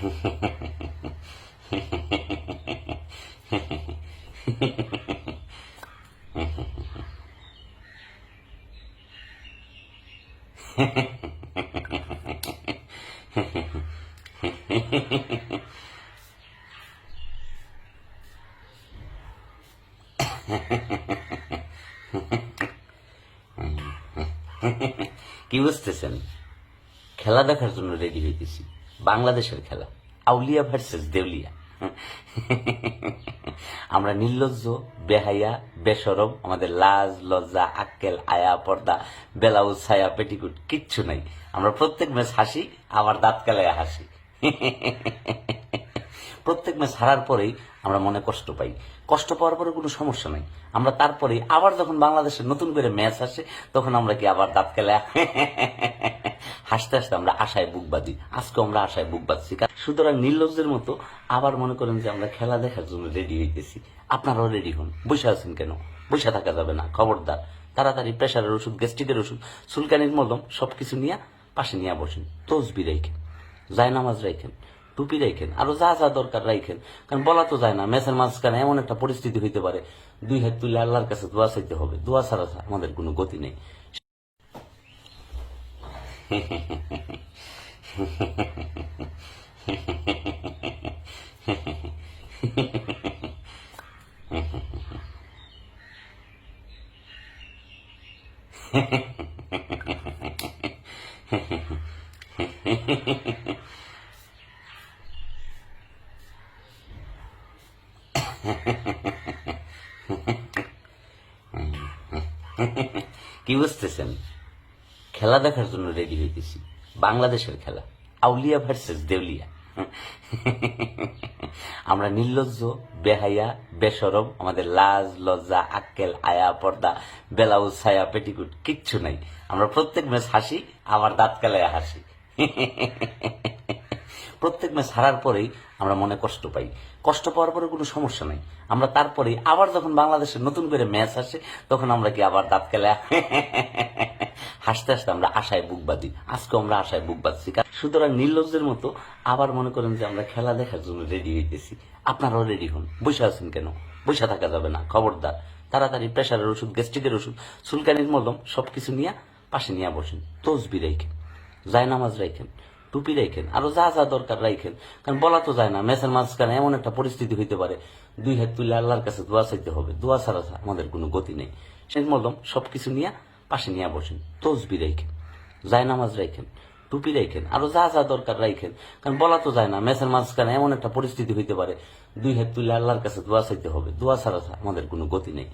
কি বুঝতেছেন? খেলা দেখার জন্য রেডি হইতেছি। বাংলাদেশের খেলা। আউলিয়া ভার্সেস দেউলিয়া। আমরা নির্লজ্জ বেহাইয়া বেসরম, আমাদের লাজ, লজ্জা, আক্কেল, আয়া, পর্দা, বেলাউজ, ছায়া, পেটিকুট, কিচ্ছু নাই। আমরা প্রত্যেক ম্যাচ হাসি, আবার দাঁত কেলায় হাসি। প্রত্যেক ম্যাচ হারার পরেই আমরা মনে কষ্ট পাই। কষ্ট পাওয়ার পরে কোনো সমস্যা নাই। আমরা তারপরে আবার যখন বাংলাদেশের নতুন করে ম্যাচ আসে, তখন আমরা কি আবার দাঁত কেলা হাসতে হাসতে আমরা আশায় বুক বাঁধি। আজকে আমরা আশায় বুক বাঁধছি। সুতরাং নির্লজ্জের মতো আবার মনে করেন যে আমরা খেলা দেখার জন্য রেডি হইতেছি। আপনারাও রেডি হন। বসে আছেন কেন? বসে থাকা যাবে না, খবরদার। তাড়াতাড়ি প্রেশারের ওষুধ, গ্যাস্ট্রিকের ওষুধ সুলকানির মলম, সবকিছু নিয়ে পাশে নিয়ে বসেন। তসবি রেখেন জায়নামাজ রাখেন টুপি রাখেন আরও যা যা দরকার রাইখেন। কারণ বলা তো যায় না, মেসের মাঝখানে এমন একটা পরিস্থিতি হইতে পারে। দুই হাত তুলে আল্লাহর কাছে দোয়া চাইতে হবে। দোয়া ছাড়া আমাদের কোনো গতি নেই। কি বুঝতেছেন খেলা দেখার জন্য রেডি হইতেছি। বাংলাদেশের খেলা। আউলিয়া ভার্সেস দেউলিয়া। আমরা নির্লজ্জ বেহাইয়া বেসরম, আমাদের লাজ, লজ্জা, আক্কেল, আয়া, পর্দা, বেলাউজ, ছায়া, পেটিকুট, কিচ্ছু নাই। আমরা প্রত্যেক ম্যাচ হাসি, আবার দাঁত কেলায় হাসি। প্রত্যেক ম্যাচ হারার পরেই আমরা মনে কষ্ট পাই। কষ্ট পাওয়ার পরে কোনো সমস্যা নাই। আমরা তারপরে আবার যখন বাংলাদেশের নতুন করে ম্যাচ আসে, তখন আমরা কি আবার দাঁত কেলা হাসতে হাসতে আমরা আশায় বুক বাঁধি। আজকে আমরা আশায় বুক বাঁধছি। সুতরাং নির্লজ্জের মতো আবার মনে করেন যে আমরা খেলা দেখার জন্য রেডি হইতেছি। আপনারাও রেডি হন। বসে আছেন কেন? বসে থাকা যাবে না, খবরদার। তাড়াতাড়ি প্রেশারের ওষুধ গ্যাস্ট্রিকের ওষুধ সুলকানির মলম, সবকিছু নিয়ে পাশে নিয়ে বসেন। তসবি রাখেন জায়নামাজ রাখেন টুপি রাখেন আরও যা যা দরকার রাইখেন। কারণ বলা তো যায় না মেসের মাঝখানে এমন একটা পরিস্থিতি হইতে পারে, দুই হাত তুলে আল্লাহর কাছে দোয়া চাইতে হবে। দোয়া ছাড়া আমাদের কোনো গতি নেই। সেই মলম, সবকিছু নিয়ে পাশে নিয়ে বসেন, তসবি যায় নামাজ রাইখেন টুপি রেখেন, আরও যা যা দরকার রাইখেন কারণ বলা তো যায় না, মেসের মাঝখানে এমন একটা পরিস্থিতি হইতে পারে, দুই হাত তুলে আল্লাহর কাছে দোয়া চাইতে হবে। দোয়া ছাড়া আমাদের কোনো গতি নেই।